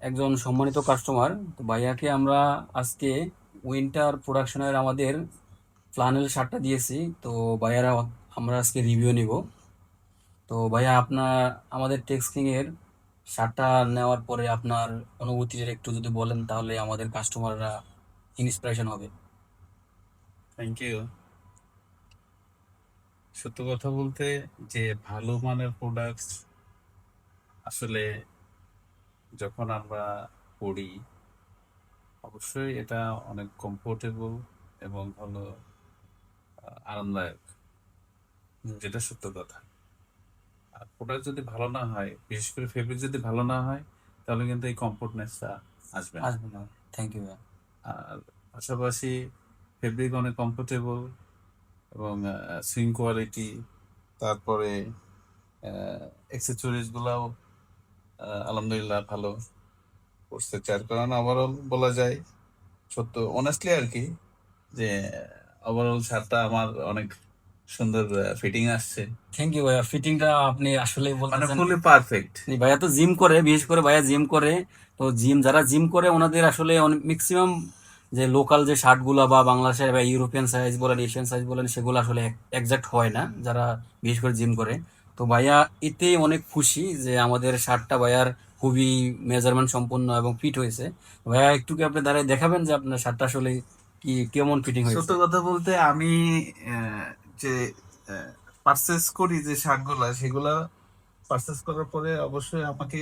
একজন সম্মানিত কাস্টমার তো ভাইয়াকে আমরা আজকে উইন্টার প্রোডাকশনের আমাদের ফ্লানেল শার্টটা দিয়েছি। তো ভাইয়ারা, আমরা আজকে রিভিউ নিব। তো ভাইয়া, আপনার, আমাদের টেক্সটিং এর শার্টটা নেওয়ার পরে আপনার অনুভূতিটা একটু যদি বলেন, তাহলে আমাদের কাস্টমাররা ইন্সপিরেশন হবে। থ্যাংক ইউ সত্য কথা বলতে, যে ভালো মানের প্রোডাক্টস আসলে যখন আমরা পড়ি অবশ্যই এটা অনেক কমফোর্টেবল এবং ভালো আরামদায়ক যেটা সত্য কথা। আর প্রোডাক্ট যদি ভালো না হয় বিশেষ করে ফেব্রিক যদি ভালো না হয় তাহলে কিন্তু এই কমফোর্টনেসটা আসবে আসবে না। থ্যাংক ইউ আর পাশাপাশি ফেব্রিক অনেক কমফোর্টেবল এবং সুইং কোয়ালিটি তারপরে অ্যাক্সেসরিজ গুলাও আহ, আলহামদুলিল্লাহ ভালো করতে চার কারণ ওভারঅল বলা যায় সত্য। অনেস্টলি আর কি যে ওভারঅল শার্টটা আমার অনেক সুন্দর ফিটিং আসছে। থ্যাংক ইউ ভাইয়া। ফিটিংটা আপনি আসলে মানে ফুলি পারফেক্ট ভাইয়া তো জিম করে বিশেষ করে ভাইয়া জিম করে তো জিম যারা জিম করে ওনাদের আসলে ম্যাক্সিমাম যে লোকাল যে শার্টগুলো বা বাংলাদেশের বা ইউরোপিয়ান সাইজ বলেন এশিয়ান সাইজ বলেন সেগুলো আসলে একজাক্ট হয় না। যারা বিশেষ করে জিম করে তো ভাইয়া এতে অনেক খুশি যে আমাদের শার্টটা ভাইয়ার খুবই মেজারমেন্ট সম্পন্ন এবং ফিট হয়েছে। ভাইয়া একটু কি আপনি দাঁড়ায় দেখাবেন যে আপনার শার্টটা আসলে কি কেমন ফিটিং হয়েছে? সত্য কথা বলতে আমি যে পারচেস করি যে শার্টগুলা সেগুলা পারচেস করার পরে অবশ্যই আমাকে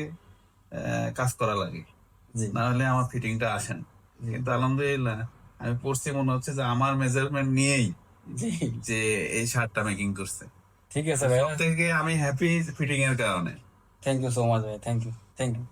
কাজ করা লাগে। জি। না হলে আমার ফিটিংটা আসে না। কিন্তু আলহামদুলিল্লাহ আমি পড়ছি মনে হচ্ছে যে আমার মেজারমেন্ট নিয়েই যে এই শার্টটা মেকিং করছে। ঠিক আছে ভাই সব থেকে আমি হ্যাপি ফিটিং এর কারণে। থ্যাংক ইউ সো মাচ ভাই থ্যাংক ইউ থ্যাংক ইউ